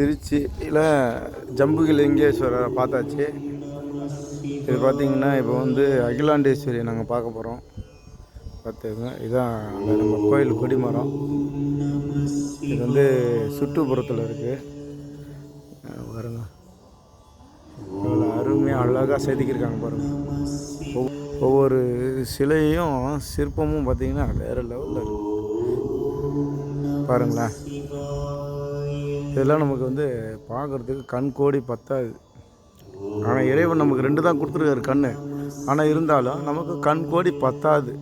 திருச்சியில் ஜம்புகிலிங்கேஸ்வரரை பார்த்தாச்சு. இது பார்த்தீங்கன்னா இப்போ வந்து அகிலாண்டேஸ்வரியை நாங்கள் பார்க்க போகிறோம் பார்த்துங்க இதுதான் நம்ம கோயில் கொடிமரம். இது வந்து சுற்றுப்புறத்தில் இருக்குது பாருங்க. இவ்வளோ அருமையாக அழகாக செதுக்கியிருக்காங்க பாருங்கள் ஒவ்வொ- ஒவ்வொரு சிலையும் சிற்பமும் பார்த்தீங்கன்னா வேறு லெவலில் இருக்கு. பாருங்களேன். இதெல்லாம் நமக்கு வந்து பார்க்குறதுக்கு கண் கோடி பத்தாது. ஆனால் இறைவன் நமக்கு ரெண்டு தான் கொடுத்துருக்காரு கண் ஆனால் இருந்தாலும் நமக்கு கண் கோடி பத்தாது.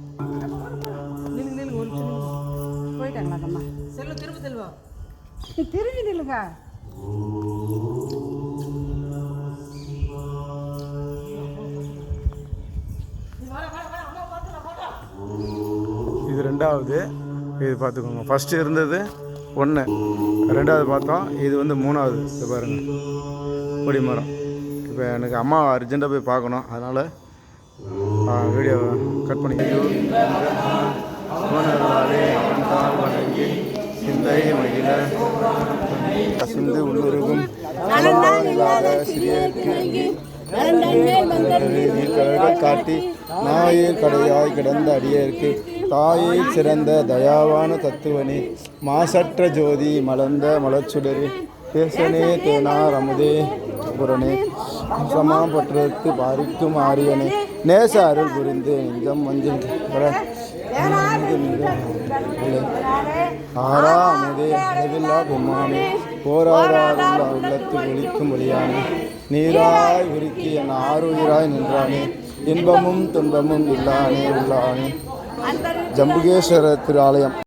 திரும்பி நில்லுங்க. இது ரெண்டாவது. இது பார்த்துக்கோங்க. ஃபஸ்ட்டு இருந்தது. ஒன்று ரெண்டாவது பார்த்தோம் இது வந்து மூணாவது. இது பாருங்கள் கொடிமரம் இப்போ எனக்கு அம்மா அர்ஜென்ட்டாக போய் பார்க்கணும். அதனால் வீடியோ கட் பண்ணி சிந்தை மகிழ சிந்து உள்ளுருகும். நீர்க்கடல்கள் காட்டி நாயில் கடையாய் கிடந்த அடியேற்கு தாயை சிறந்த தயாவான தத்துவனே. மாசற்ற ஜோதி மலர்ந்த மலச்சுடரே பேசனே தேனார் அமுதே புறனே. சமாபற்றத்து பாரிக்கும் ஆரியனே. நேச அருள் புரிந்து நெஞ்சம் மஞ்சள் ஆரா அமுதே அளவில்லா பெம்மானே. போராடாருள்ள உள்ளத்து ஒழிக்கும் ஒளியானே நீராய் உருக்கி என் ஆறுயிராய் நின்றானே. இன்பமும் துன்பமும் இல்லானே உள்ளானே. ஜம்புகேஸ்வரர் திரு ஆலயம்